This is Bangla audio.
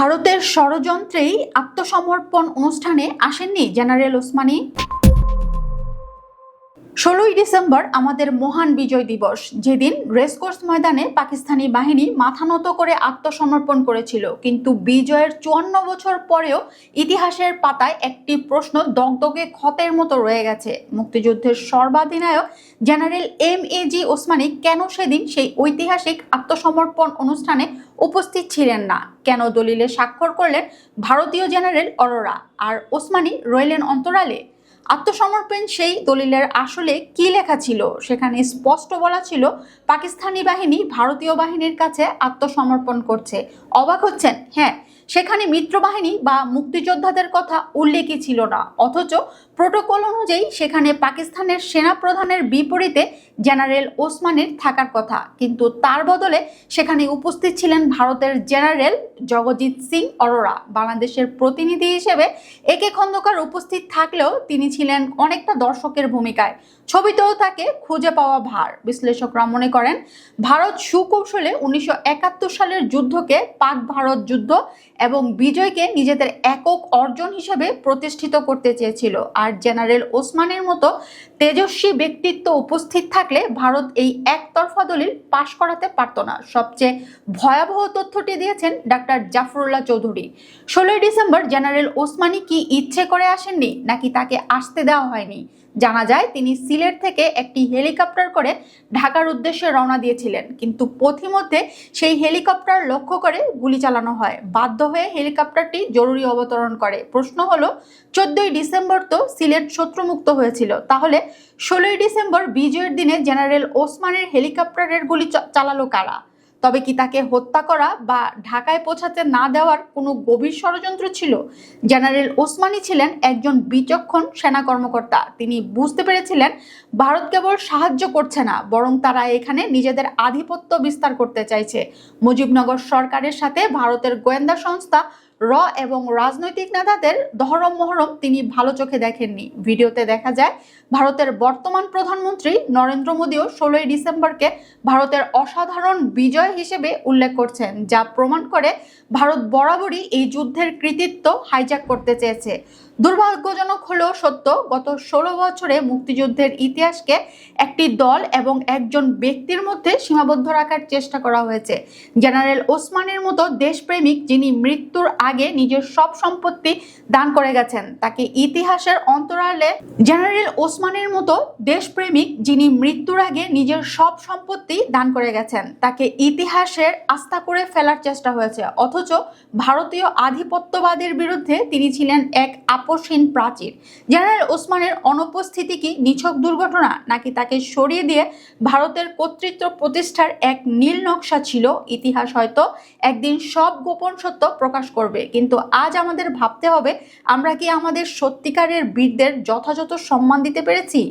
ভারতের ষড়যন্ত্রেই আত্মসমর্পণ অনুষ্ঠানে আসেননি জেনারেল ওসমানী। ষোলোই ডিসেম্বর আমাদের মহান বিজয় দিবস। যেদিন রেসকোর্স ময়দানে পাকিস্তানি বাহিনী মাথা নত করে আত্মসমর্পণ করেছিল। কিন্তু বিজয়ের চুয়ান্ন বছর পরেও ইতিহাসের পাতায় একটি প্রশ্ন দগদগে ক্ষতের মতো রয়ে গেছে। মুক্তিযুদ্ধের সর্বাধিনায়ক general M A G Osmani কেন সেদিন সেই ঐতিহাসিক আত্মসমর্পণ অনুষ্ঠানে উপস্থিত ছিলেন না? কেন দলিলে স্বাক্ষর করলেন ভারতীয় জেনারেল অরোরা? আর ওসমানী রইলেন অন্তরালে? আত্মসমর্পণ সেই দলিলের আসলে কি লেখা ছিল? সেখানে স্পষ্ট বলা ছিল, পাকিস্তানি বাহিনী ভারতীয় বাহিনীর কাছে আত্মসমর্পণ করছে। অবাক হচ্ছেন? হ্যাঁ সেখানে মিত্র বাহিনী বা মুক্তিযোদ্ধাদের কথা উল্লেখই ছিল না। অথচ প্রোটোকল অনুযায়ী সেখানে পাকিস্তানের সেনা প্রধানের বিপরীতে জেনারেল ওসমানের থাকার কথা। কিন্তু তার বদলে সেখানে উপস্থিত ছিলেন ভারতের জেনারেল জগজিৎ সিং অরোরা। বাংলাদেশের প্রতিনিধি হিসেবে একে খন্দকার উপস্থিত থাকলেও তিনি ছিলেন অনেকটা দর্শকের ভূমিকায়। ছবিতেও তাকে খুঁজে পাওয়া ভার, বিশ্লেষকরা মনে করেন। ভারত সুকৌশলে উনিশশো একাত্তর সালের যুদ্ধকে পাক ভারত যুদ্ধ এবং বিজয়কে নিজেদের একক অর্জন হিসেবে প্রতিষ্ঠিত করতে চেয়েছিল। আর জেনারেল ওসমানের মতো তেজস্বী ব্যক্তিত্ব উপস্থিত থাকলে ভারত এই একতরফা দলিল পাশ করাতে পারত না। সবচেয়ে ভয়াবহ তথ্যটি দিয়েছেন ডাক্তার জাফরুল্লাহ চৌধুরী। ষোলোই ডিসেম্বর জেনারেল ওসমানী কি ইচ্ছে করে আসেননি নাকি তাকে আসতে দেওয়া হয়নি? জানা যায়, তিনি সিলেট থেকে একটি হেলিকপ্টার করে ঢাকার উদ্দেশ্যে রওনা দিয়েছিলেন। কিন্তু পথিমধ্যে সেই হেলিকপ্টার লক্ষ্য করে গুলি চালানো হয়। বাধ্য হয়ে হেলিকপ্টারটি জরুরি অবতরণ করে। প্রশ্ন হলো, চোদ্দই ডিসেম্বর তো সিলেট শত্রুমুক্ত হয়েছিল। তাহলে ষোলোই ডিসেম্বর বিজয়ের দিনে জেনারেল ওসমানের হেলিকপ্টারের গুলি চালালো কারা? তবে কি তাকে হত্যা করা বা ঢাকায় পৌঁছাতে না দেওয়ার কোনো গভীর ষড়যন্ত্র ছিল? জেনারেল ওসমানি ছিলেন একজন বিচক্ষণ সেনা কর্মকর্তা। তিনি বুঝতে পেরেছিলেন, ভারত কেবল সাহায্য করছে না, বরং তারা এখানে নিজেদের আধিপত্য বিস্তার করতে চাইছে। মুজিবনগর সরকারের সাথে ভারতের গোয়েন্দা সংস্থা র এবং রাজনৈতিক নেতাদের দহরম মহরম তিনি ভালো চোখে দেখেননি। ভিডিওতে দেখা যায়, ভারতের বর্তমান প্রধানমন্ত্রী নরেন্দ্র মোদীও ষোলোই ডিসেম্বরকে ভারতের অসাধারণ বিজয় হিসেবে উল্লেখ করছেন, যা প্রমাণ করে ভারত বরাবরই এই যুদ্ধের কৃতিত্ব হাইজ্যাক করতে চেয়েছে। দুর্ভাগ্যজনক হলেও সত্য, গত ষোলো বছরে মুক্তিযুদ্ধের ইতিহাসকে একটি দল এবং একজন ব্যক্তির মধ্যে সীমাবদ্ধ রাখার চেষ্টা করা হয়েছে। জেনারেল ওসমানের মতো দেশপ্রেমিক যিনি মৃত্যুর আগে নিজের সব সম্পত্তি দান করে গেছেন, তাকে ইতিহাসের অন্তরালে জেনারেল ওসমানের মতো দেশপ্রেমিক যিনি মৃত্যুর আগে নিজের সব সম্পত্তি দান করে গেছেন, তাকে ইতিহাসের আস্থা করে ফেলার চেষ্টা হয়েছে। অথচ ভারতীয় আধিপত্যবাদের বিরুদ্ধে তিনি ছিলেন এক আপসহীন প্রাচীর। জেনারেল ওসমানের অনুপস্থিতি কি নিছক দুর্ঘটনা নাকি তাকে সরিয়ে দিয়ে ভারতের কর্তৃত্ব প্রতিষ্ঠার এক নীল নকশা ছিল, ইতিহাস হয়তো একদিন সব গোপন সত্য প্রকাশ করবে। কিন্তু আজ আমাদের ভাবতে হবে, আমরা কি আমাদের সত্যিকারের বীরদের যথাযথ সম্মান দিতে পেরেছি?